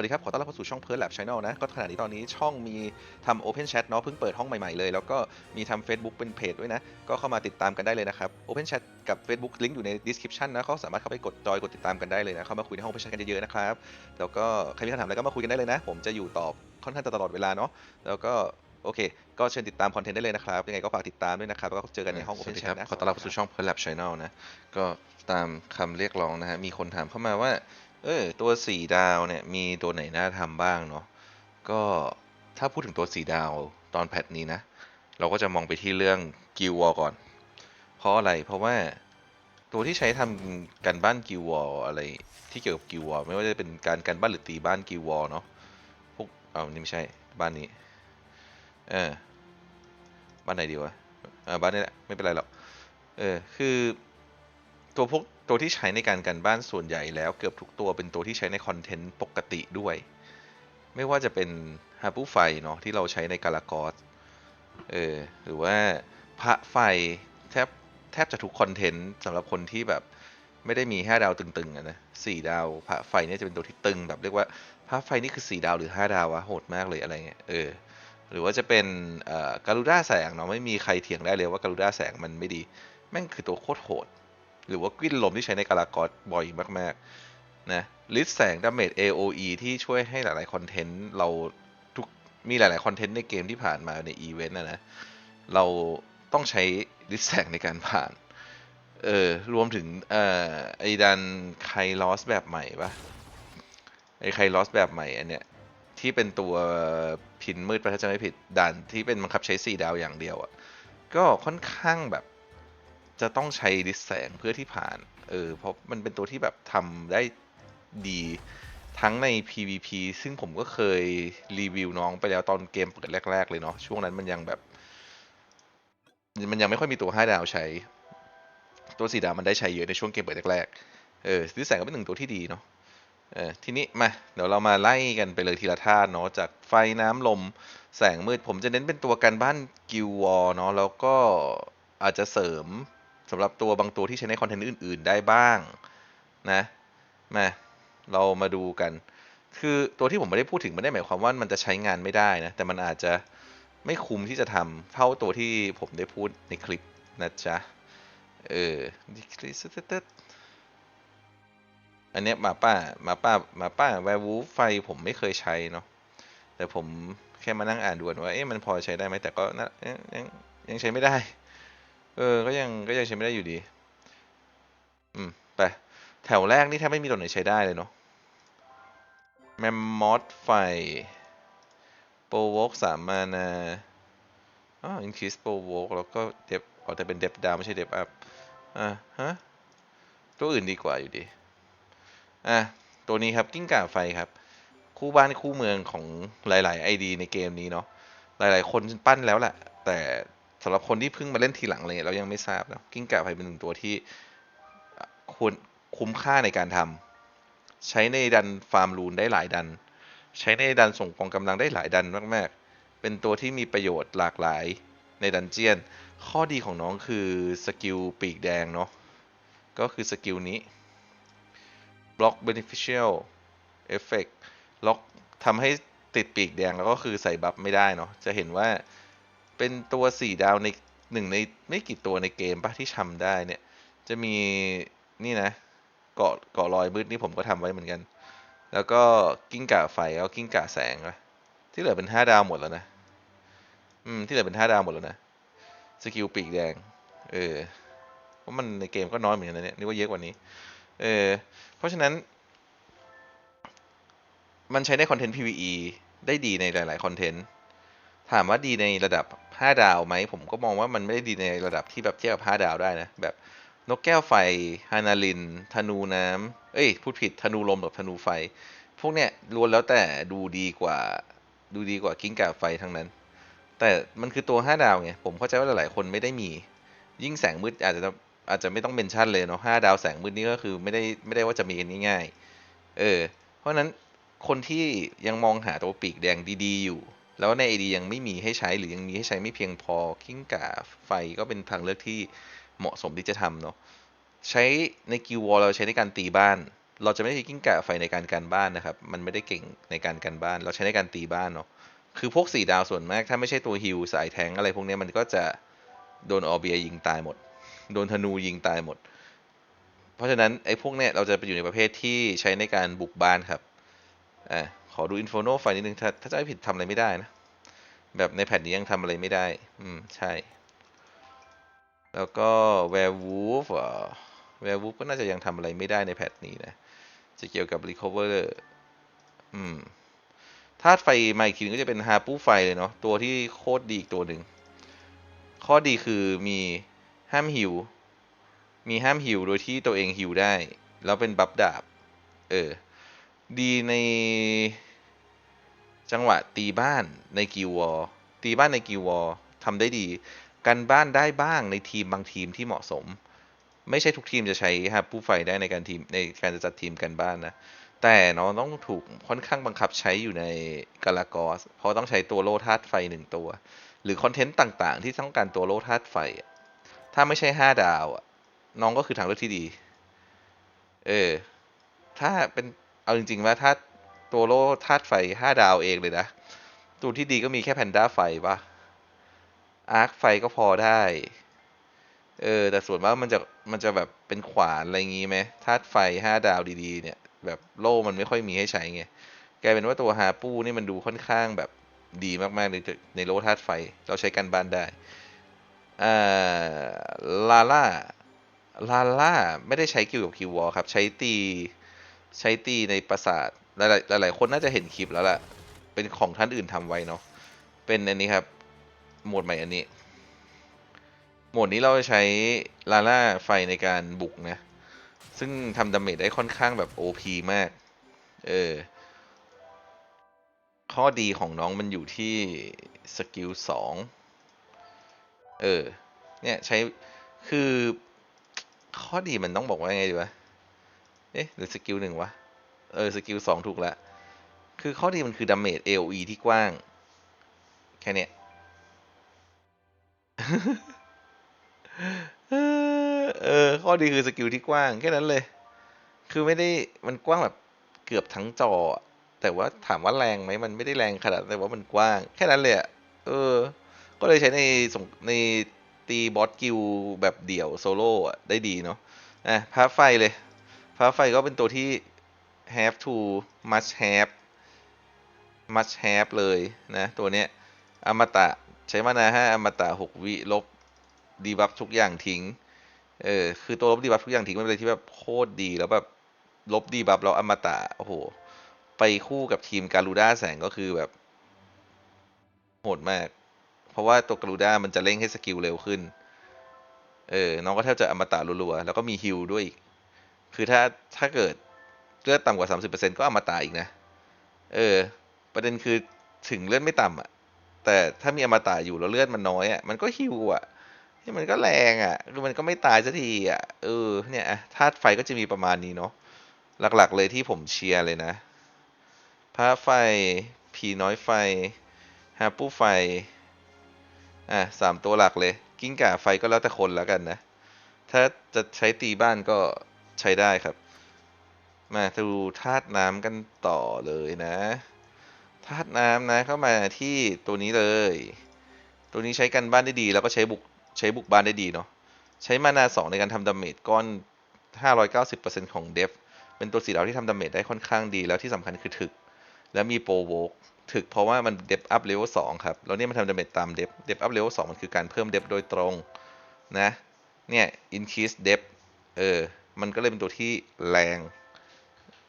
สวัสดีครับ ขอต้อนรับเข้าสู่ช่องเพิร์ลแลบช n แนลนะ ก็ขณะนี้ตอนนี้ช่องมีทำ Open Chat เนาะเพิ่งเปิดห้องใหม่ๆเลย แล้วก็มีทำ Facebook เป็นเพจด้วยนะ ก็เข้ามาติดตามกันได้เลยนะครับ Open Chat กับ Facebook ลิงก์อยู่ใน description นะเขาสามารถเข้าไปกดจอยกดติดตามกันได้เลยนะ เข้ามาคุยในห้อง Open Chat กันเยอะๆนะครับ แล้วก็ใครมีคำถามอะไรก็มาคุยกันได้เลยนะ ผมจะอยู่ตอบค่อนข้างจะตลอดเวลาเนาะ แล้วก็โอเค ก็เชิญติดตามคอนเทนต์ได้เลยนะครับ ยังไงก็ฝากติดตามด้วยนะครับ แล้วก็เจอกันในห้องสวั Open สดีค Chat รับนะ ขอต้อนรับเข้าสู่ช่อง p e r l a b Channel นะ ก็ตามคำเรียกร้องนะฮะ มีคนถามเข้ามาว่า เออตัวสี่ดาวเนี่ยมีตัวไหนน่าทำบ้างเนาะก็ถ้าพูดถึงตัวสี่ดาวตอนแพทนี้นะ เราก็จะมองไปที่เรื่องกิววอลก่อน เพราะอะไรเพราะว่าตัวที่ใช้ทำการบ้านกิววอลอะไรที่เกี่ยวกับกิววอลไม่ว่าจะเป็นการการบ้านหรือตีบ้านกิววอลเนาะพวกเอานี่ไม่ใช่บ้านนี้เออบ้านไหนดีวะเออบ้านนี้แหละไม่เป็นไรหรอกเออคือตัวพวก ตัวที่ใช้ในการกันบ้านส่วนใหญ่แล้วเกือบทุกตัวเป็นตัวที่ใช้ในคอนเทนต์ปกติด้วย ไม่ว่าจะเป็นฮาปูไฟเนาะที่เราใช้ในกาลากอสเออหรือว่าพระไฟแทบแทบจะทุกคอนเทนต์สำหรับคนที่แบบไม่ได้มี5ดาวตึงๆนะสี่ดาวพระไฟเนี่ยจะเป็นตัวที่ตึงแบบเรียกว่าพระไฟนี่คือ4ดาวหรือ5ดาววะโหดมากเลยอะไรเงี้ยเออหรือว่าจะเป็นเอ่อการูด้าแสงเนาะไม่มีใครเถียงได้เลยว่าการูด้าแสงมันไม่ดี แม่งคือตัวโคตรโหด หรือว่ากวินลมที่ใช้ในกาลากอสบ่อยมากๆนะลิสแสงดาเมจ AOE ที่ช่วยให้หลายๆคอนเทนต์เราทุกมีหลายๆคอนเทนต์ในเกมที่ผ่านมาในอีเวนต์นะนะเราต้องใช้ลิสแสงในการผ่านเออรวมถึงเอ่อไอดันไคลอสแบบใหม่ปะไอไคลอสแบบใหม่อันเนี้ยที่เป็นตัวพินมืดประถ้าจะไม่ผิดด่านที่เป็นบังคับใช้ 4 ดาวอย่างเดียวอะ่ะก็ค่อนข้างแบบ จะต้องใช้ดิสแสงเพื่อที่ผ่าน เออ เพราะมันเป็นตัวที่แบบทำได้ดีทั้งใน PVP ซึ่งผมก็เคยรีวิวน้องไปแล้วตอนเกมเปิดแรก ๆ เลยเนาะ ช่วงนั้นมันยังแบบ มันยังไม่ค่อยมีตัว5ดาวใช้ ตัว4ดาวมันได้ใช้เยอะในช่วงเกมเปิดแรกๆ เออดิสแสงก็เป็นหนึ่งตัวที่ดีเนาะ เออ ทีนี้มา เดี๋ยวเรามาไล่กันไปเลยทีละธาเนาะ จากไฟน้ำลม แสงมืด ผมจะเน้นเป็นตัวกันบ้านกิววอลเนาะ แล้วก็อาจจะเสริม สำหรับตัวบางตัวที่ใช้ในคอนเทนต์อื่น ๆ ได้บ้างนะมาเรามาดูกัน คือตัวที่ผมไม่ได้พูดถึงไม่ได้หมายความว่ามันจะใช้งานไม่ได้นะแต่มันอาจจะไม่คุ้มที่จะทำเท่าตัวที่ผมได้พูดในคลิปนะจ๊ะเออดิคลิสตึ๊ดอันเนี้ยมาป่ามาป่ามาป่าแวร์วูฟไฟผมไม่เคยใช้เนาะแต่ผมแค่มานั่งอ่านดูก่อนว่าเอ๊ะมันพอใช้ได้ไหมแต่ก็ยังยังยังใช้ไม่ได้ เออ ก็ยังก็ยังใช้ไม่ได้อยู่ดี อืม ไป แถวแรกนี่แทบไม่มีตัวไหนใช้ได้เลยเนาะ แมมมอสไฟ โปรวกสามมานาอ๋ออินคิสโปรวกแล้วก็เดฟอ๋อแต่เป็นเดฟดาวไม่ใช่เดฟอัพ อะฮะ ตัวอื่นดีกว่าอยู่ดี อะ ตัวนี้ครับ กิ้งก่าไฟครับ คู่บ้านคู่เมืองของหลาย ๆ ID ในเกมนี้เนาะ หลาย ๆ คนปั้นแล้วแหละ แต่ สำหรับคนที่เพิ่งมาเล่นทีหลังอะไรเงี้ยเรายังไม่ทราบนะกิ้งก่าไฟเป็นหนึ่งตัวที่ควรคุ้มค่าในการทำใช้ในดันฟาร์มรูนได้หลายดัน ใช้ในดันส่งกองกำลังได้หลายดันมากๆ เป็นตัวที่มีประโยชน์หลากหลายในดันเจียน ข้อดีของน้องคือสกิลปีกแดงเนาะก็คือสกิลนี้บล็อก beneficial effect ล็อกทำให้ติดปีกแดงแล้วก็คือใส่บัฟไม่ได้เนาะจะเห็นว่า เป็นตัว4ดาวในหนึ่งในไม่กี่ตัวในเกมปะที่ทำได้เนี่ย จะมีนี่นะ เกาะเกาะรอยมืดนี่ผมก็ทำไว้เหมือนกัน แล้วก็กิ้งก่าไฟแล้วกิ้งก่าแสงอะที่เหลือเป็น5ดาวหมดแล้วนะ อืม ที่เหลือเป็น5ดาวหมดแล้วนะ สกิลปีกแดง เออเพราะมันในเกมก็น้อยเหมือนกันนะเนี่ยนึกว่าเยอะกว่านี้ เออ เพราะฉะนั้น มันใช้ในคอนเทนต์ PVE ได้ดีในหลาย ๆ คอนเทนต์ ถามว่าดีในระดับ 5ดาวไหม ผมก็มองว่ามันไม่ได้ดีในระดับที่แบบเทียบกับ5ดาวได้นะ แบบนกแก้วไฟฮานาลิน ธนูน้ำเอ้ย พูดผิด ธนูลมกับธนูไฟ พวกเนี้ยล้วนแล้วแต่ดูดีกว่า ดูดีกว่ากิ้งก่าไฟทั้งนั้น แต่มันคือตัว5ดาวไง ผมเข้าใจว่าหลายๆคนไม่ได้มี ยิ่งแสงมืดอาจจะอาจจะไม่ต้องเมนชั่นเลยเนาะห้าดาวแสงมืดนี่ก็คือไม่ได้ไม่ได้ว่าจะมีกันง่ายๆ เออ เพราะนั้นคนที่ยังมองหาตัวปีกแดงดี ๆ อยู่ แล้วใน AD ยังไม่มีให้ใช้หรือยังมีให้ใช้ไม่เพียงพอกิ้งก่าไฟก็เป็นทางเลือกที่เหมาะสมที่จะทำเนาะใช้ในกิววอลเราใช้ในการตีบ้าน เราจะไม่ใช้กิ้งก่าไฟในการกันบ้านนะครับ มันไม่ได้เก่งในการกันบ้าน เราใช้ในการตีบ้านเนาะคือพวกสี่ดาวส่วนมาก ถ้าไม่ใช่ตัวฮิลสายแทงอะไรพวกนี้มันก็จะโดนออเบียยิงตายหมด โดนธนูยิงตายหมด เพราะฉะนั้นไอ้พวกเนี้ยเราจะไปอยู่ในประเภทที่ใช้ในการบุกบ้านครับอ่า ขอดูอินโฟโนไฟนิดนึง ถ้าถ้าจะไม่ผิดทำอะไรไม่ได้นะ แบบในแผ่นนี้ยังทำอะไรไม่ได้ อืม ใช่ แล้วก็แวร์วูฟอะแวร์วูฟก็น่าจะยังทำอะไรไม่ได้ในแพทนี้นะ จะเกี่ยวกับ recover อืมธาตุไฟมาอีกทีนึงก็จะเป็นฮาปูไฟเลยเนาะตัวที่โคตรดีอีกตัวหนึ่ง ข้อดีคือมีห้ามฮิว มีห้ามฮิวโดยที่ตัวเองฮิวได้ แล้วเป็นบัฟดาบ เออ ดีในจังหวะตีบ้านในกิววอร์ตีบ้านในกิววอร์ทำได้ดี กันบ้านได้บ้างในทีมบางทีมที่เหมาะสม ไม่ใช่ทุกทีมจะใช้ฮับผู้ไฟได้ในการทีมในการจะจัดทีมกันบ้านนะ แต่น้องต้องถูกค่อนข้างบังคับใช้อยู่ในกาลากอส เพราะต้องใช้ตัวโลธาตุไฟหนึ่งตัว หรือคอนเทนต์ต่างๆ ที่ต้องการตัวโลธาตุไฟ ถ้าไม่ใช่ห้าดาวน้องก็คือทางเลือกที่ดี เออ ถ้าเป็น เอาจริงๆว่าถ้าตัวโลธาตุไฟห้าดาวเองเลยนะ ตัวที่ดีก็มีแค่แพนด้าไฟปะอาร์คไฟก็พอได้ เออ แต่ส่วนมากมันจะมันจะแบบเป็นขวานอะไรงี้ไหมธาตุไฟห้าดาวดีๆ เนี่ย แบบโล่มันไม่ค่อยมีให้ใช้ไงกลายเป็นว่าตัวฮาปูนี่มันดูค่อนข้างแบบดีมากๆในในโลธาตุไฟ เราใช้กันบ้านได้อ่าลาล่าลาล่าไม่ได้ใช้กิวกับคิววอลครับ ใช้ตี ใช้ตีในปราสาทหลายๆหลายๆคนน่าจะเห็นคลิปแล้วล่ะ เป็นของท่านอื่นทำไว้เนาะ เป็นอันนี้ครับ โหมดใหม่อันนี้ โหมดนี้เราจะใช้ลาล่าไฟในการบุกนะ ซึ่งทำดาเมจได้ค่อนข้างแบบ OP มาก เออ ข้อดีของน้องมันอยู่ที่สกิลสองเออ เนี่ยใช้ คือ ข้อดีมันต้องบอกว่าไงดีวะ เอ๊ะหรือสกิลหนึ่งวะ เออสกิลสองถูกแล้วคือข้อดีมันคือดาเมจ AOE ที่กว้าง แค่เนี้ยเออข้อดีคือสกิลที่กว้างแค่นั้นเลย คือไม่ได้มันกว้างแบบเกือบทั้งจอ แต่ว่าถามว่าแรงไหมมันไม่ได้แรงขนาดแต่ว่ามันกว้าง แค่นั้นเลยอะเออ ก็เลยใช้ในสงในตีบอสกิลแบบเดี่ยวโซโล่ได้ดีเนาะอะพระไฟเลย พระไฟก็เป็นตัวที่ have to must have must have เลยนะตัวเนี้ยอมตะใช้มานาห้าอมตะหกวิลบดีบัฟทุกอย่างทิ้ง เออคือตัวลบดีบัฟทุกอย่างทิ้งมันเป็นอะไรที่แบบโคตรดีแล้วแบบลบดีบัฟแล้วอมตะโอ้โหไปคู่กับทีมการูด้าแสงก็คือแบบโหดมาก เพราะว่าตัวการูด้ามันจะเร่งให้สกิลเร็วขึ้น เออ น้องก็แทบจะอมตะรัวๆ แล้วก็มีฮิลด้วยอีก คือถ้าถ้าเกิดเลือดต่ำกว่า 30%ก็อมตะอีกนะ เออ ประเด็นคือถึงเลือดไม่ต่ำอะแต่ถ้ามีอมตะอยู่แล้วเลือดมันน้อยอะมันก็ฮิวอะที่มันก็แรงอะคือมันก็ไม่ตายสักทีอะเออ เนี่ยธาตุไฟก็จะมีประมาณนี้เนาะ หลักๆเลยที่ผมเชียร์เลยนะพระไฟ ผีน้อยไฟฮาปูไฟ อะสามตัวหลักเลย กิ้งก่าไฟก็แล้วแต่คนแล้วกันนะ ถ้าจะใช้ตีบ้านก็ ใช้ได้ครับ มาดูธาตุน้ำกันต่อเลยนะธาตุน้ำนะเข้ามาที่ตัวนี้เลย ตัวนี้ใช้กันบ้านได้ดี แล้วก็ใช้บุกใช้บุกบ้านได้ดีเนาะใช้มานาสองในการทำดาเมจก้อน 590%ของเดฟเป็นตัวสีดาวที่ทำดาเมจได้ค่อนข้างดีแล้วที่สำคัญคือถึก แล้วมีโปรโวกถึกเพราะว่ามันเดฟอัพเลเวลสองครับ แล้วเนี่ยมันทำดาเมจตามเดฟเดฟอัพเลเวลสองมันคือการเพิ่มเดฟโดยตรงนะเนี่ย increase depth เออ มันก็เลยเป็นตัวที่แรง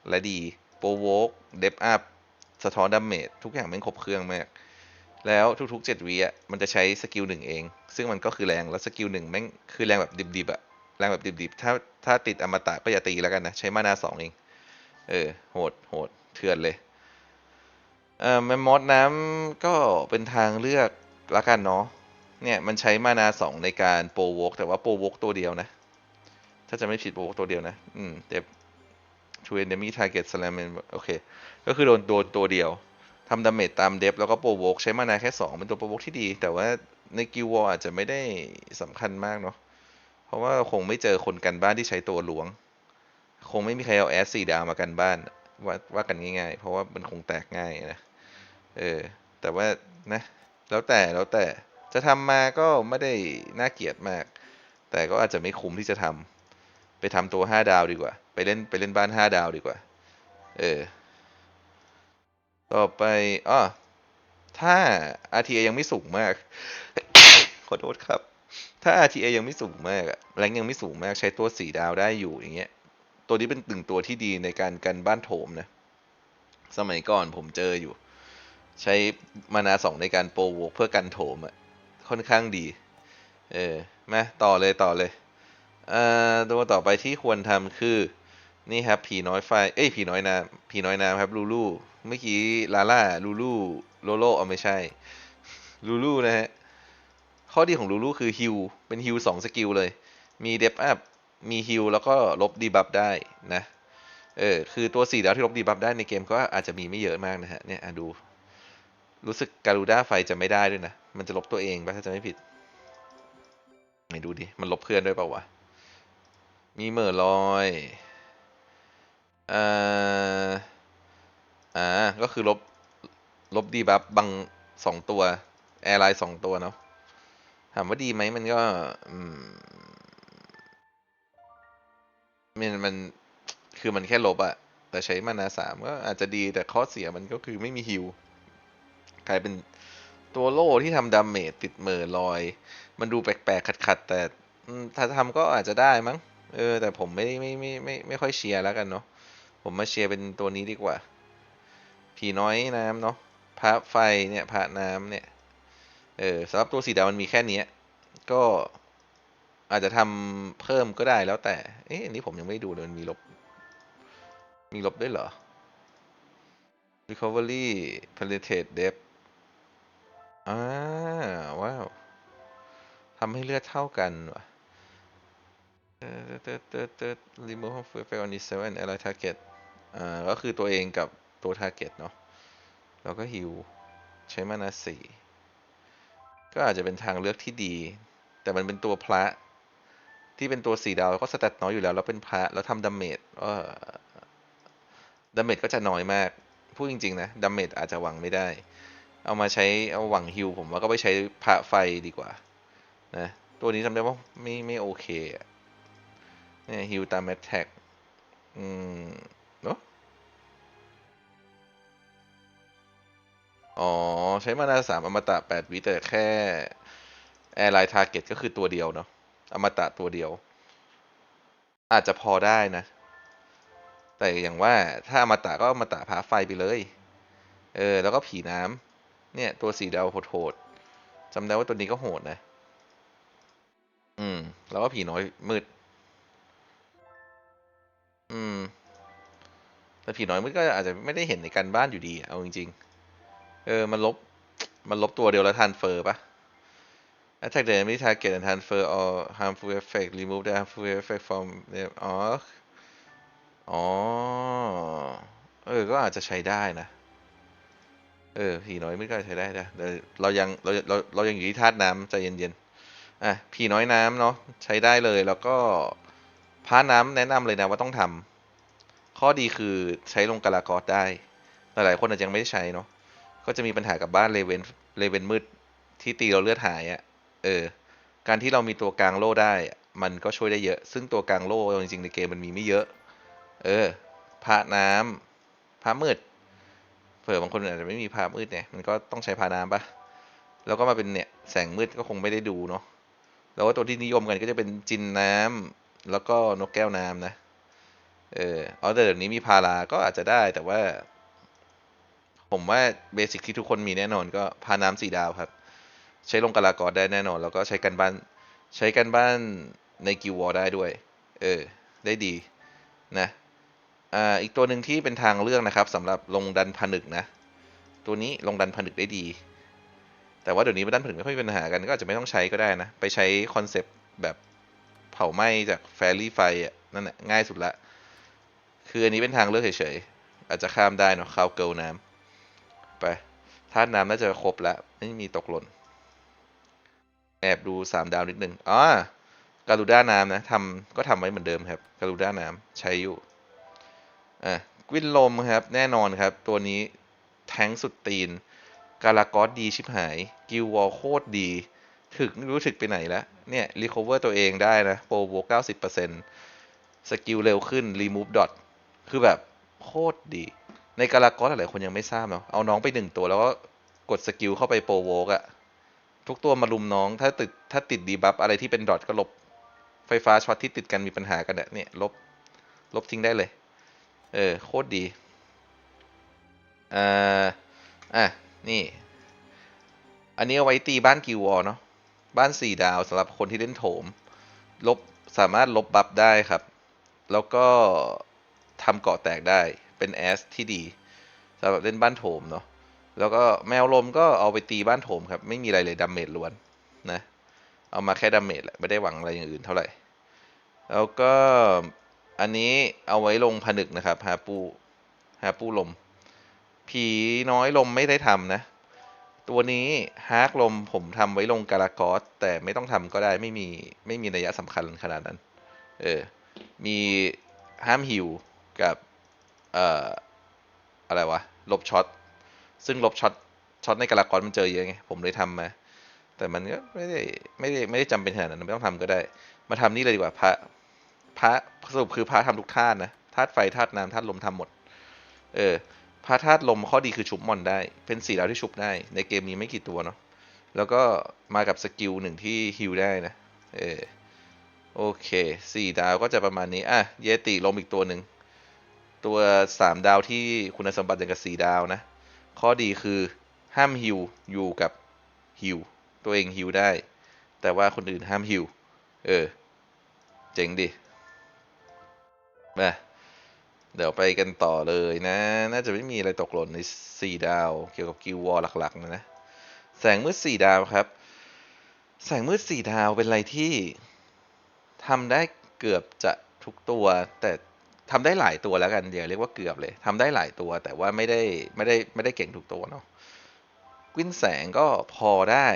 และดีโปรโวกเดฟอัพสะท้อนดาเมจทุกอย่างแม่งครบเครื่องมาก แล้วทุกๆ7วิอะมันจะใช้สกิลหนึ่งเอง ซึ่งมันก็คือแรงแล้วสกิลหนึ่งแม่งคือแรงแบบดิบๆอะแรงแบบดิบๆถ้าถ้าติดอมตะก็อย่าตีแล้วกันนะ ใช้มานาสองเอง เออ โหดโหดเถื่อนเลยเอ่อแมมมอสน้ำก็เป็นทางเลือกละกันเนาะเนี่ยมันใช้มานาสองในการโปรโวกแต่ว่าโปรโวกตัวเดียวนะ ถ้าจะไม่ผิดโปรกตัวเดียวนะ อืมเดฟ to enemy target slam โอเค ก็คือโดนโดนตัวเดียวทำดาเมจตามเดฟแล้วก็โปรโวกใช้มานาแค่สองเป็นตัวโปรโวกที่ดี แต่ว่าในกิววออาจจะไม่ได้สำคัญมากเนาะเพราะว่าคงไม่เจอคนกันบ้านที่ใช้ตัวหลวง คงไม่มีใครเอาแอสสี่ดาวมากันบ้านว่าว่ากันง่ายๆ เพราะว่ามันคงแตกง่ายนะ เออ แต่ว่านะ แล้วแต่แล้วแต่จะทำมาก็ไม่ได้น่าเกลียดมาก แต่ก็อาจจะไม่คุ้มที่จะทำ ไปทำตัวห้าดาวดีกว่า ไปเล่นไปเล่นบ้านห้าดาวดีกว่า เออ ต่อไปอ้อถ้า RTA ยังไม่สูงมาก ขอโทษครับ ถ้า RTA ยังไม่สูงมากอะแรงยังไม่สูงมากใช้ตัวสี่ดาวได้อยู่อย่างเงี้ย ตัวนี้เป็นตึงตัวที่ดีในการกันบ้านโถมนะ สมัยก่อนผมเจออยู่ ใช้มานาสองในการโปรโวกเพื่อกันโถมอะค่อนข้างดี เออมาต่อเลยต่อเลย ตัวต่อไปที่ควรทำคือ นี่ครับ ผีน้อยไฟ เอ้ย ผีน้อยน้ำผีน้อยน้ำครับ ลูลู เมื่อกี้ ลาล่า ลูลู โลโลเอาไม่ใช่ ลูลูนะฮะ ข้อดีของลูลูคือฮิลเป็นฮิลสองสกิลเลย มีเดฟอัพ มีฮิลแล้วก็ลบดีบัฟได้นะ เออ คือตัวสี่ดาวที่ลบดีบัฟได้ในเกมก็อาจจะมีไม่เยอะมากนะฮะ เนี่ยดู รู้สึกการูด้าไฟจะไม่ได้ด้วยนะ มันจะลบตัวเองปะถ้าจะไม่ผิดไหนดูดิ มันลบเพื่อนด้วยเปล่าวะ มีเหม่อลอยอ่าอ่า ก็คือลบ ลบดีบัฟบังสองตัว แอร์ไลน์สองตัวเนาะ ถามว่าดีไหมมันก็มันมัน คือมันแค่ลบอะ แต่ใช้มานาสามก็อาจจะดีแต่ข้อเสียมันก็คือไม่มีฮิวกลายเป็นตัวโล่ที่ทำดาเมจติดเหม่อลอย มันดูแปลกๆขัดๆแต่ถ้าทำก็อาจจะได้มั้ง เออ แต่ผมไม่ไม่ไม่ไม่ไม่ค่อยเชียร์แล้วกันเนาะผมมาเชียร์เป็นตัวนี้ดีกว่า ผีน้อยน้ำเนาะพระไฟเนี่ยพระน้ำเนี่ย เออสำหรับตัวสีดาวมันมีแค่นี้ก็อาจจะทำเพิ่มก็ได้แล้วแต่ เอ๊ะอันนี้ผมยังไม่ดูเลยมันมีลบ มีลบด้วยเหรอ recovery penetrate depth อ่าว้าวทำให้เลือดเท่ากันว่ะ remove from full effect on this seven ally target อ่าก็คือตัวเองกับตัว target เนาะแล้วก็ฮิวใช้มานาสี่ก็อาจจะเป็นทางเลือกที่ดี แต่มันเป็นตัวพระ ที่เป็นตัวสี่ดาวก็สแตทน้อยอยู่แล้วแล้วเป็นพระแล้วทำดาเมจก็ดาเมจก็จะน้อยมาก พูดจริง ๆ นะดาเมจอาจจะหวังไม่ได้ เอามาใช้เอาหวังฮิวผมว่าก็ไปใช้พระไฟดีกว่านะตัวนี้ทำได้ว่าไม่ไม่โอเคอะ เนี่ยฮิวตามแมทแท็กอืมเนาะอ๋อ ใช้มานาสามอมตะแปดวิแต่แค่ แอร์ไลน์ทาร์เก็ตก็คือตัวเดียวเนาะอมตะตัวเดียว อาจจะพอได้นะ แต่อย่างว่าถ้าอมตะก็อมตะพาไฟไปเลย เออ แล้วก็ผีน้ำเนี่ย ตัวสีดาวโหดๆจำได้ว่าตัวนี้ก็โหดนะ อืม แล้วก็ผีน้อยมืด อืม แต่ผีน้อยมืดก็อาจจะไม่ได้เห็นในการบ้านอยู่ดีอะเอาจริงๆ เออ มันลบ มันลบตัวเดียวแล้วทันเฟอร์ปะ attack the enemy target and transfer all harmful effect remove the harmful effect from them อ๋ออ๋อ เออ ก็อาจจะใช้ได้นะ เออ ผีน้อยมืดก็ใช้ได้นะแต่เรายัง เราเราเรายังอยู่ที่ธาตุน้ำใจเย็นๆ อะ ผีน้อยน้ำเนาะ ใช้ได้เลยแล้วก็ พาน้ำแนะนำเลยนะว่าต้องทำข้อดีคือใช้ลงกาลากอสได้ หลายๆคนอาจจะยังไม่ได้ใช้เนาะก็จะมีปัญหากับบ้านเลเวนเลเวนมืดที่ตีเราเลือดหายอะ่ะเออ การที่เรามีตัวกลางโล่ได้ มันก็ช่วยได้เยอะ ซึ่งตัวกลางโล่จริงๆในเกมมันมีไม่เยอะ เออ พระน้ำพระมืด เผื่อบางคนอาจจะไม่มีพระมืดเนี่ย มันก็ต้องใช้พระน้ำปะแล้วก็มาเป็นเนี่ยแสงมืดก็คงไม่ได้ดูเนาะ แล้วก็ตัวที่นิยมกันก็จะเป็นจินน้ำ แล้วก็นกแก้วน้ำนะ เออเอาแต่เดี๋ยวนี้มีพาราก็อาจจะได้แต่ว่า ผมว่าเบสิกที่ทุกคนมีแน่นอนก็พาน้ำสีดาวครับ ใช้ลงกาลากอสได้แน่นอน แล้วก็ใช้กันบ้านใช้กันบ้านในกิววอลได้ด้วย เออ ได้ดีนะ อ่า อีกตัวหนึ่งที่เป็นทางเลือกนะครับสำหรับลงดันผนึกนะ ตัวนี้ลงดันผนึกได้ดี แต่ว่าเดี๋ยวนี้ดันผนึกไม่ค่อยมีปัญหากันก็อาจจะไม่ต้องใช้ก็ได้นะ ไปใช้คอนเซปต์แบบ เผาไหม้จากแฟรี่ไฟอะนั่นแหละง่ายสุดละ คืออันนี้เป็นทางเลือกเฉยๆ อาจจะข้ามได้เนาะข้าวเกิลน้ำไปธาตุน้ำน่าจะครบแล้ว ไม่มีตกหล่นแอบดูสามดาวนิดนึงอ๋อการูด้าน้ำนะทำก็ทำไว้เหมือนเดิมครับการูด้าน้ำใช้อยู่อะกวินลมครับ แน่นอนครับ ตัวนี้แทงสุดตีน กาลากอสดีชิบหาย กิลวอลโคตรดี ถึกรู้ถึกไปไหนแล้ว เนี่ยรีคอเวอร์ตัวเองได้นะโปรโวเก้าสิบเปอร์เซ็นต์สกิลเร็วขึ้นรีมูฟดอทคือแบบโคตรดี ในกาลากอสหลายคนยังไม่ทราบเนาะเอาน้องไปหนึ่งตัวแล้วก็กดสกิลเข้าไปโปรโวกอะทุกตัวมาลุมน้องถ้าติดถ้าติดดีบัฟอะไรที่เป็นดอทก็ลบไฟฟ้าช็อตที่ติดกันมีปัญหากันเนี่ยลบลบทิ้งได้เลย เออ โคตรดีอ่าอะนี่ อันนี้เอาไว้ตีบ้านกิววอเนาะ บ้านสี่ดาวสำหรับคนที่เล่นโถม ลบสามารถลบบัฟได้ครับ แล้วก็ทำเกาะแตกได้เป็นแอสที่ดีสำหรับเล่นบ้านโถมเนาะแล้วก็แมวลมก็เอาไปตีบ้านโถมครับ ไม่มีอะไรเลยดาเมจล้วนนะ เอามาแค่ดาเมจแหละไม่ได้หวังอะไรอย่างอื่นเท่าไหร่ แล้วก็อันนี้เอาไว้ลงผนึกนะครับฮาปูฮาปูลม ผีน้อยลมไม่ได้ทำนะ ตัวนี้ฮาร์กลมผมทำไว้ลงกาลากอสแต่ไม่ต้องทำก็ได้ไม่มีไม่มีนัยสำคัญขนาดนั้น เออ มีห้ามฮิวกับ เอ่อ อะไรวะ ลบช็อต ซึ่งลบช็อตช็อตในกาลากอสมันเจอเยอะไง ผมเลยทำมา แต่มันก็ไม่ได้ไม่ได้ไม่ได้จำเป็นขนาดนั้นไม่ต้องทำก็ได้ มาทำนี่เลยดีกว่าพระพระสรุปคือพระทำทุกธาตุนะธาตุไฟธาตุน้ำธาตุลมทำหมด เออ พระธาตุลมข้อดีคือชุบมอนได้ เป็นสีดาวที่ชุบได้ ในเกมนี้ไม่กี่ตัวเนาะ แล้วก็มากับสกิลหนึ่งที่ฮิลได้นะ เออโอเคสี่ดาวก็จะประมาณนี้ อะ เยติลมอีกตัวหนึ่ง ตัวสามดาวที่คุณสมบัติอย่างกับสี่ดาวนะ ข้อดีคือห้ามฮิลอยู่กับฮิลตัวเองฮิลได้ แต่ว่าคนอื่นห้ามฮิลเออ เจ๋งดิมา เดี๋ยวไปกันต่อเลยนะ น่าจะไม่มีอะไรตกหล่นใน 4 ดาว เกี่ยวกับกิลวอลหลักๆนะนะ แสงมืด 4 ดาวครับ แสงมืด 4 ดาวเป็นอะไรที่ทำได้เกือบจะทุกตัว แต่ทำได้หลายตัวแล้วกันอย่าเรียกว่าเกือบเลยทำได้หลายตัว แต่ว่าไม่ได้ไม่ได้ไม่ได้เก่งทุกตัวเนาะกวินแสงก็พอได้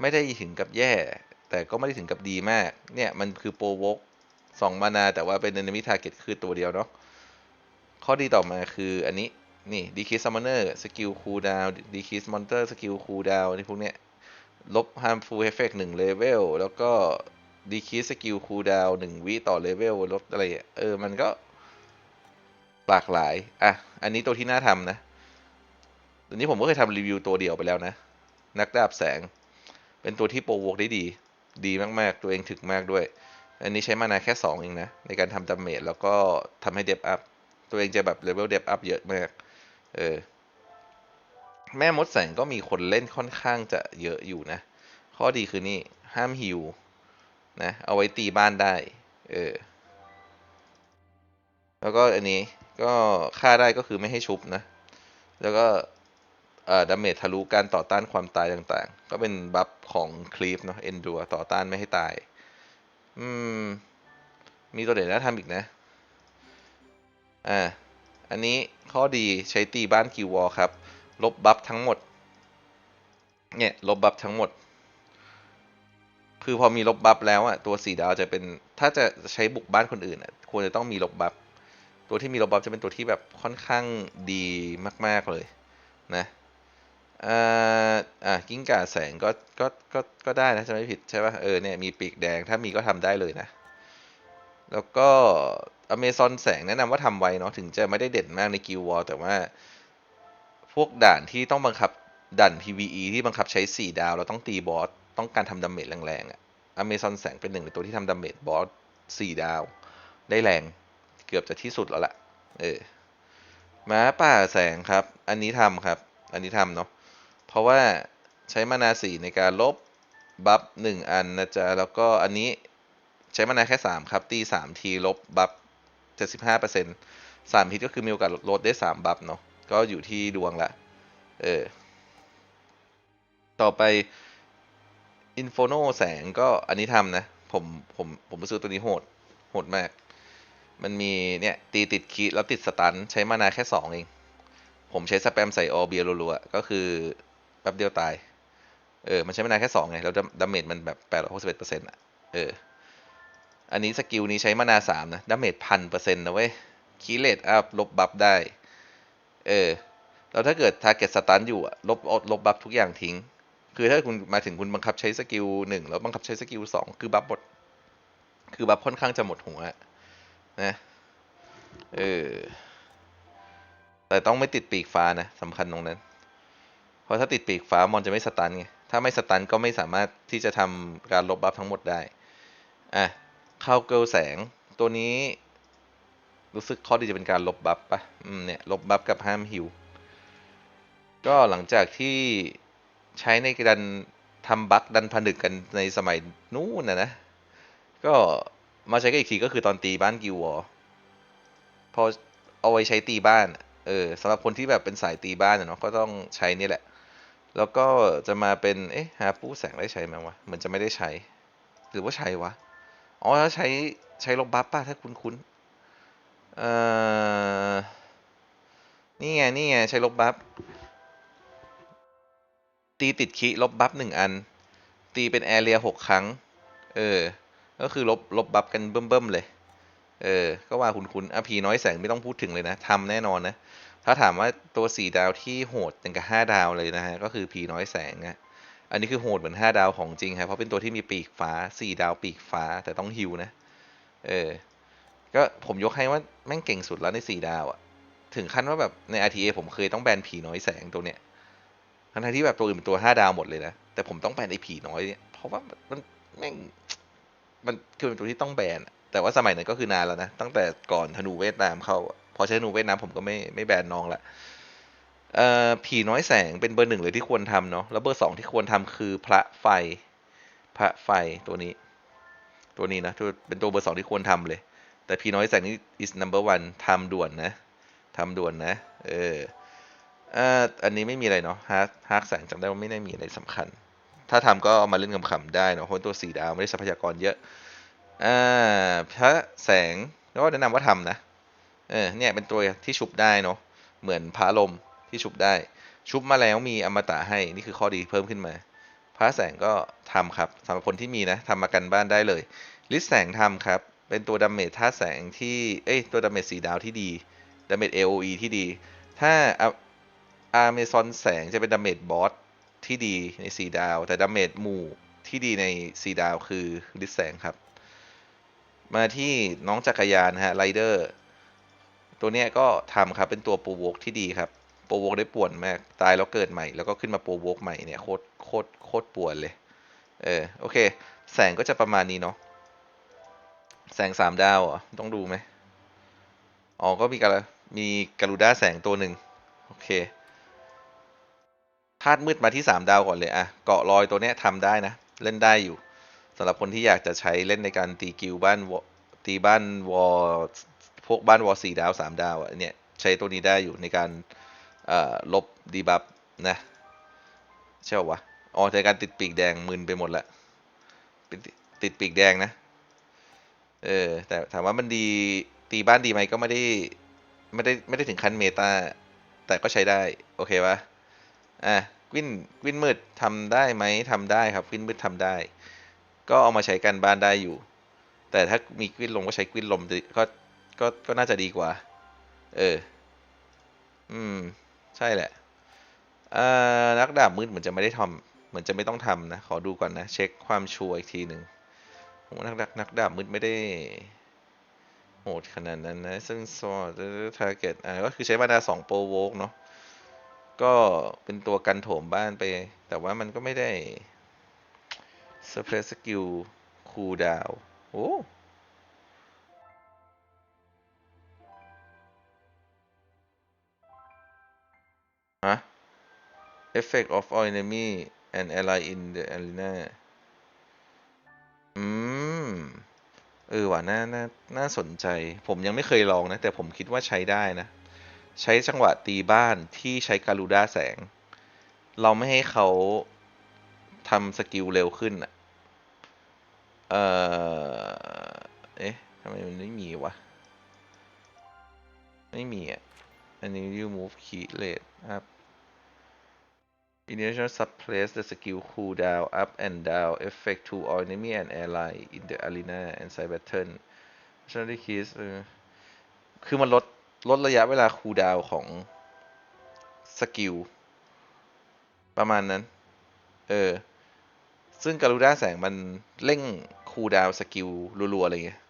ไม่ได้ถึงกับแย่ แต่ก็ไม่ได้ถึงกับดีมาก เนี่ยมันคือโปรวกสองมานาแต่ว่าเป็น enemy target คือตัวเดียวเนาะ ข้อดีต่อมาคืออันนี้นี่ decrease summoner skill cooldown decrease monster skill cooldown นี่พวกเนี้ยลบ harmful effect หนึ่ง level แล้วก็ decrease skill cooldown หนึ่งวิต่อ level ลดอะไรเออมันก็หลากหลาย อะ อันนี้ตัวที่น่าทำนะตัวนี้ผมก็เคยทำรีวิวตัวเดียวไปแล้วนะ นักดาบแสง เป็นตัวที่โปรโวกได้ดี ดีมาก ๆ ตัวเองถึกมากด้วย อันนี้ใช้มานาแค่ 2 เองนะ ในการทำดาเมจแล้วก็ทำให้เดฟอัพ ตัวเองจะแบบเลเวลเดฟอัพเยอะมากเออแม่มดแสงก็มีคนเล่นค่อนข้างจะเยอะอยู่นะ ข้อดีคือนี่ ห้ามฮิวนะ เอาไว้ตีบ้านได้ เออ แล้วก็อันนี้ก็ฆ่าได้ก็คือไม่ให้ชุบนะ แล้วก็เอ่อดาเมจทะลุการต่อต้านความตายต่างๆ ก็เป็นบัฟของคลีฟเนาะเอนดัวต่อต้านไม่ให้ตาย อืม มีตัวเด่นน่าทำอีกนะ อ่า อันนี้ข้อดีใช้ตีบ้านกิววอลครับ ลบบัฟทั้งหมด เนี่ยลบบัฟทั้งหมด คือพอมีลบบัฟแล้วอะตัวสี่ดาวจะเป็น ถ้าจะใช้บุกบ้านคนอื่นอะควรจะต้องมีลบบัฟ ตัวที่มีลบบัฟจะเป็นตัวที่แบบค่อนข้างดีมาก ๆเลยนะอ่าอะกิ้งก่าแสงก็ก็ก็ก็ได้นะจะไม่ผิดใช่ป่ะเออเนี่ยมีปีกแดงถ้ามีก็ทำได้เลยนะ แล้วก็อเมซอนแสงแนะนำว่าทำไว้เนาะถึงจะไม่ได้เด่นมากในกิลวอลแต่ว่า พวกด่านที่ต้องบังคับด่าน PVE ที่บังคับใช้ 4 ดาว เราต้องตีบอส ต้องการทำดาเมจแรงๆอะอเมซอนแสงเป็นหนึ่งในตัวที่ทำดาเมจบอส 4 ดาว ได้แรงเกือบจะที่สุดแล้วล่ะ เออม้าป่าแสงครับ อันนี้ทำครับ อันนี้ทำเนาะเพราะว่าใช้มานาสีในการลบบัฟหนึ่งอันนะจ๊ะแล้วก็อันนี้ใช้มานาแค่สามครับ ตีสามทีลบบัฟ เจ็ดสิบห้าเปอร์เซ็นต์สามฮิตก็คือมีโอกาสลดได้สามบัฟเนาะก็อยู่ที่ดวงละ เออ ต่อไปอินโฟโนแสงก็อันนี้ทำนะ ผมผมผมรู้สึกตัวนี้โหด โหดมาก มันมีเนี่ย ตีติดคีแล้วติดสตัน ใช้มานาแค่สองเอง ผมใช้สแปมใส่ออเบียรัวๆ ก็คือแป๊บเดียวตาย เออ มันใช้มานาแค่สองไง แล้วดาเมจมันแบบแปดร้อยหกสิบเอ็ดเปอร์เซ็นต์อะ เออ อันนี้สกิลนี้ใช้มานาสามนะดาเมจพันเปอร์เซ็นต์นะเว้ยคีเลตอัพลบบัฟได้ เออ แล้วถ้าเกิดทาร์เก็ตสตันอยู่อะลบลบบัฟทุกอย่างทิ้ง คือถ้าคุณมาถึงคุณบังคับใช้สกิลหนึ่งแล้วบังคับใช้สกิลสองคือบัฟหมด คือบัฟค่อนข้างจะหมดหัวนะ เออ แต่ต้องไม่ติดปีกฟ้านะสำคัญตรงนั้น เพราะถ้าติดปีกฟ้ามอนจะไม่สตันไง ถ้าไม่สตันก็ไม่สามารถที่จะทำการลบบัฟทั้งหมดได้ อะ เข้าเกิลแสงตัวนี้ รู้สึกข้อดีจะเป็นการลบบัฟปะอืมเนี่ย ลบบัฟกับห้ามฮิว ก็หลังจากที่ใช้ในการทำบัคดันผนึกกันในสมัยนู้นนะนะ ก็มาใช้กันอีกทีก็คือตอนตีบ้านกิววอร์พอเอาไว้ใช้ตีบ้าน เออสำหรับคนที่แบบเป็นสายตีบ้านเนาะก็ต้องใช้นี่แหละ แล้วก็จะมาเป็น เอ๊ะ หาปู้แสงได้ใช้ไหมวะ เหมือนจะไม่ได้ใช้ หรือว่าใช้วะ อ๋อแล้วใช้ใช้ลบบัฟป่ะ ถ้าคุ้นๆเอ่อ นี่ไง นี่ไง ใช้ลบบัฟ ตีติดคิลบบัฟหนึ่งอัน ตีเป็นแอเรียหกครั้ง เออ ก็คือลบลบบัฟกันเบิ่มๆเลย เออ ก็ว่าคุณคุณอะผีน้อยแสงไม่ต้องพูดถึงเลยนะทำแน่นอนนะ ถ้าถามว่าตัวสี่ดาวที่โหดอย่างกับห้าดาวเลยนะฮะ ก็คือผีน้อยแสงอะ อันนี้คือโหดเหมือนห้าดาวของจริงครับเพราะเป็นตัวที่มีปีกฟ้าสี่ดาวปีกฟ้าแต่ต้องฮิวนะ เออ ก็ผมยกให้ว่าแม่งเก่งสุดแล้วในสี่ดาวอะถึงขั้นว่าแบบใน RTA ผมเคยต้องแบนผีน้อยแสงตัวเนี้ยทั้งที่แบบตัวอื่นเป็นตัวห้าดาวหมดเลยนะ แต่ผมต้องแบนไอ้ผีน้อยเนี่ยเพราะว่ามันแม่งมันคือเป็นตัวที่ต้องแบน แต่ว่าสมัยนั้นก็คือนานแล้วนะ ตั้งแต่ก่อนธนูเวทนามเข้า พอใช้ธนูเวทนามผมก็ไม่ไม่แบนน้องละ เอ่อผีน้อยแสงเป็นเบอร์หนึ่งเลยที่ควรทำเนาะแล้วเบอร์สองที่ควรทำคือพระไฟ พระไฟตัวนี้ ตัวนี้นะตัวเป็นตัวเบอร์สองที่ควรทำเลย แต่ผีน้อยแสงนี่ is number one ทำด่วนนะทำด่วนนะ เอออ่าอันนี้ไม่มีอะไรเนาะฮาร์ดฮาร์ดแสงจำได้ว่าไม่ได้มีอะไรสำคัญ ถ้าทำก็เอามาเล่นขำๆได้เนาะเพราะตัวสีดาวไม่ได้ทรัพยากรเยอะอ่าพระแสงก็แนะนำว่าทำนะเออเนี่ยเป็นตัวที่ชุบได้เนาะเหมือนพระลม ที่ชุบได้ ชุบมาแล้วมีอมตะให้นี่คือข้อดีเพิ่มขึ้นมาพระแสงก็ทำครับสำหรับคนที่มีนะทำมากันบ้านได้เลย ลิสแสงทำครับ เป็นตัวดาเมจท่าแสงที่เอ้ยตัวดาเมจสีดาวที่ดีดาเมจ AOE ที่ดี ถ้าอาร์เมซอนแสงจะเป็นดาเมจบอสที่ดีในสีดาว แต่ดาเมจหมู่ที่ดีในสีดาวคือลิสแสงครับ มาที่น้องจักรยานฮะไรเดอร์ตัวเนี้ยก็ทำครับเป็นตัวปรโวกที่ดีครับ โปรโวกได้ป่วนมาก ตายแล้วเกิดใหม่ แล้วก็ขึ้นมาโปรโวกใหม่เนี่ยโคตรโคตรโคตรป่วนเลย เออโอเค แสงก็จะประมาณนี้เนาะแสงสามดาวเหรอต้องดูไหมอ๋อก็มีกระมีกรุด้าแสงตัวหนึ่งโอเคธาตุมืดมาที่สามดาวก่อนเลยอะเกาะลอยตัวเนี้ยทำได้นะ เล่นได้อยู่สำหรับคนที่อยากจะใช้เล่นในการตีกิลบ้านตีบ้านวอพวกบ้านวอสี่ดาวสามดาวอะเนี่ยใช้ตัวนี้ได้อยู่ในการ ลบดีบัฟนะใช่ปะวะอ๋อในการติดปีกแดงมึนไปหมดละติดปีกแดงนะ เออ แต่ถามว่ามันดีตีบ้านดีไหมก็ไม่ได้ไม่ได้ไม่ได้ถึงขั้นเมตาแต่ก็ใช้ได้ โอเคปะอะกวินกวินมืดทำได้ไหมทำได้ครับกวินมืดทำได้ ก็เอามาใช้กันบ้านได้อยู่ แต่ถ้ามีกวินลมก็ใช้กวินลมก็ก็ก็น่าจะดีกว่า เออ อืม ใช่แหละนักดาบมืดเหมือนจะไม่ได้ทำเหมือนจะไม่ต้องทำนะ ขอดูก่อนนะ เช็คความชัวร์อีกทีหนึ่งผมว่านักดาบนักดาบมืดไม่ได้โหดขนาดนั้นนะซึ่งซอร์ทาร์เก็ตอ่าก็คือใช้มานาสองโปรโวกเนาะก็เป็นตัวกันโถมบ้านไป แต่ว่ามันก็ไม่ได้เซอร์เพรสสกิลคูดาวโอ้ ฮะ Effect of all enemy and ally in the arena อืม เออว่ะน่าน่าน่าสนใจ ผมยังไม่เคยลองนะ แต่ผมคิดว่าใช้ได้นะ ใช้จังหวะตีบ้านที่ใช้การูด้าแสง เราไม่ให้เขาทำสกิลเร็วขึ้นอะเออเอ๊ะทำไมมันไม่มีวะ ไม่มีอะ อันนี้ you move key rate up Initial suppress the skill cooldown up and down effect to all enemy and ally in the arena and side battle ชันได้คีสเออคือมันลด ลดระยะเวลาคูลดาวของสกิล ประมาณนั้น เออ ซึ่งการูด้าแสงมันเร่งคูลดาวสกิลรัวๆอะไรเงี้ย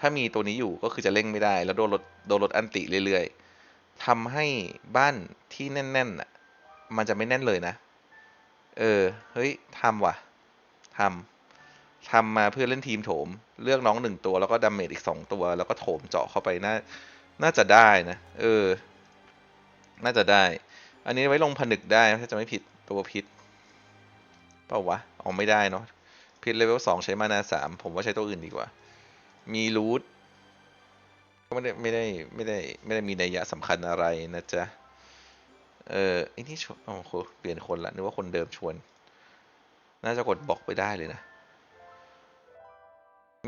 ถ้ามีตัวนี้อยู่ก็คือจะเร่งไม่ได้ แล้วโดนลดโดนลดอันติเรื่อยๆทำให้บ้านที่แน่นๆอะ มันจะไม่แน่นเลยนะ เออ เฮ้ยทำว่ะทำทำมาเพื่อเล่นทีมโถม เลือกน้องหนึ่งตัวแล้วก็ดาเมจอีกสองตัว แล้วก็โถมเจาะเข้าไปน่าน่าจะได้นะ เออ น่าจะได้ อันนี้ไว้ลงผนึกได้ถ้าจะไม่ผิดตัวพิษเปล่าวะเอาไม่ได้เนาะพิษเลเวลสองใช้มานาสามผมว่าใช้ตัวอื่นดีกว่า มีรูทก็ไม่ได้ไม่ได้ไม่ได้ไม่ได้มีนัยยะสำคัญอะไรนะจ๊ะ เออไอ้นี่ชวนอ๋อโหเปลี่ยนคนละนึกว่าคนเดิมชวน น่าจะกดบล็อกไปได้เลยนะ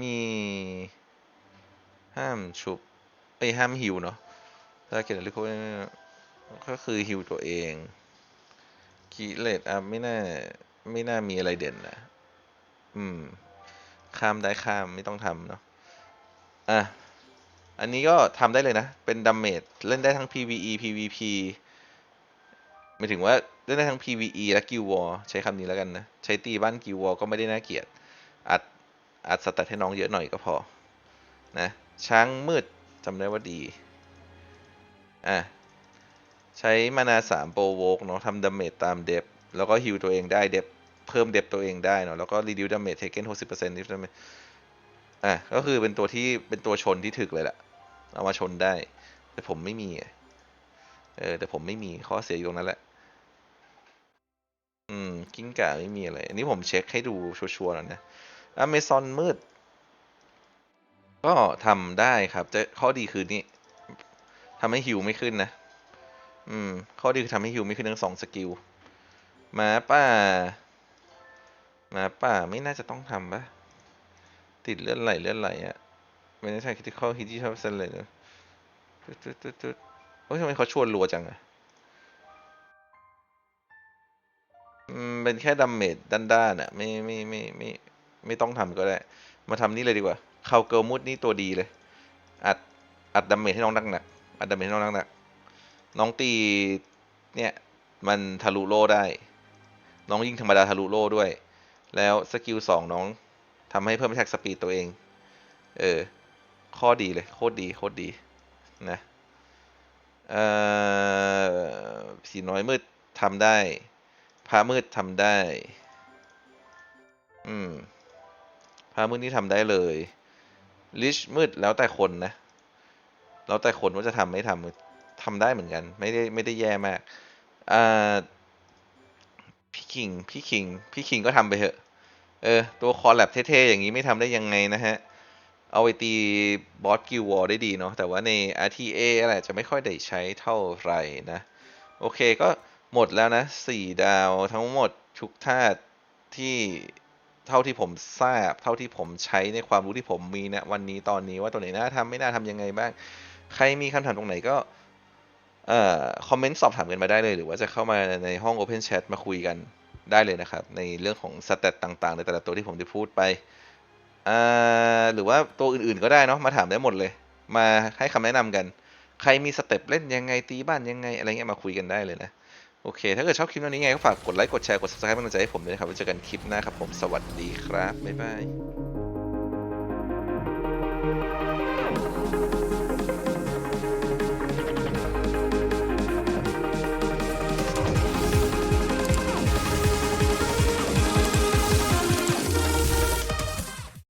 มี ห้ามชุบไอ้ห้ามฮิวเนาะถ้าเกิดอะไรก็ก็คือฮิวตัวเองคีเลตอะไม่น่าไม่น่ามีอะไรเด่นนะอืม ข้ามได้ข้ามไม่ต้องทำเนาะอะอันนี้ก็ทำได้เลยนะ เป็นดัมเมจเล่นได้ทั้ง PVE PVP หมายถึงว่าเล่นได้ทั้ง PVE และ Guild War ใช้คำนี้แล้วกันนะ ใช้ตีบ้าน Guild War ก็ไม่ได้น่าเกลียด อัด อัดสแตให้น้องเยอะหน่อยก็พอ นะ ช้างมืดจำได้ว่าดี อะ ใช้มานาสามโปรโวกเนาะทำดาเมจตามเดฟแล้วก็ฮิวตัวเองได้เดฟเพิ่มเดฟตัวเองได้เนาะแล้วก็รีดิวดาเมจเทเกนหกสิบเปอร์เซ็นต์ดิฟดาเมจอะ ก็คือเป็นตัวที่เป็นตัวชนที่ถึกเลยแหละเอามาชนได้ แต่ผมไม่มี เออแต่ผมไม่มีข้อเสียอยู่ตรงนั้นแหละ อืม กิ้งก่าไม่มีอะไร อันนี้ผมเช็คให้ดูชัวร์ๆหน่อยนะอเมซอนมืด ก็ทำได้ครับแต่ข้อดีคือนี่ทำให้ฮิวไม่ขึ้นนะ อืม ข้อดีคือทำให้ฮิวไม่ขึ้นทั้งสองสกิลมาป่ามาป่าไม่น่าจะต้องทำปะติดเลือดไหลเลือดไหลอะไม่ใช่คิดที่ข้อคิดที่ชอบเส้นเลยนะตึ๊ดตึ๊ดตึ๊ด ตึ๊ดโอ้ยทำไมเขาชวนรัวจังอะอืมเป็นแค่ดัมเมจด้านๆอะไม่ไม่ไม่ไม่ไม่ต้องทำก็ได้ มาทำนี่เลยดีกว่าคาเกิลมุดนี่ตัวดีเลย อัดอัดดัมเมจให้น้องหนักอัดดัมเมจให้น้องหนักน้องตีเนี่ยมันทะลุโล่ได้ น้องยิงธรรมดาทะลุโล่ด้วย แล้วสกิลสองน้องทำให้เพิ่มแท็กสปีดตัวเอง เออ ข้อดีเลย โคตรดี โคตรดี นะ สีน้อยมืดทำได้พระมืดทำได้ อืมพระมืดนี่ทำได้เลยลิชมืดแล้วแต่คนนะ แล้วแต่คนว่าจะทำไม่ทำทำได้เหมือนกัน ไม่ได้ไม่ได้แย่มากอ่าพี่คิง พี่คิง พี่คิงก็ทำไปเถอะ เออ ตัวคอแลบเท่ๆอย่างนี้ไม่ทำได้ยังไงนะฮะ เอาไปตีบอสกิลวอลได้ดีเนาะแต่ว่าใน RTA อะไรจะไม่ค่อยได้ใช้เท่าไหร่นะ โอเคก็หมดแล้วนะ 4 ดาวทั้งหมดทุกธาตุที่เท่าที่ผมทราบ เท่าที่ผมใช้ในความรู้ที่ผมมีนะวันนี้ตอนนี้ว่าตัวไหนน่าทำไม่น่าทำยังไงบ้าง ใครมีคำถามตรงไหนก็เอ่อคอมเมนต์สอบถามกันมาได้เลย หรือว่าจะเข้ามาในห้อง Open Chat มาคุยกันได้เลยนะครับ ในเรื่องของสเตตต่างๆ ในแต่ละตัวที่ผมได้พูดไป หรือว่าตัวอื่นๆก็ได้เนาะมาถามได้หมดเลย มาให้คำแนะนำกัน ใครมีสเต็ปเล่นยังไงตีบ้านยังไงอะไรเงี้ยมาคุยกันได้เลยนะโอเค ถ้าเกิดชอบคลิปนี้ไงก็ฝากกดไลค์กดแชร์กด subscribe เป็นกำลังใจให้ผมด้วยนะครับไว้เจอกันคลิปหน้าครับผมสวัสดีครับบ๊ายบาย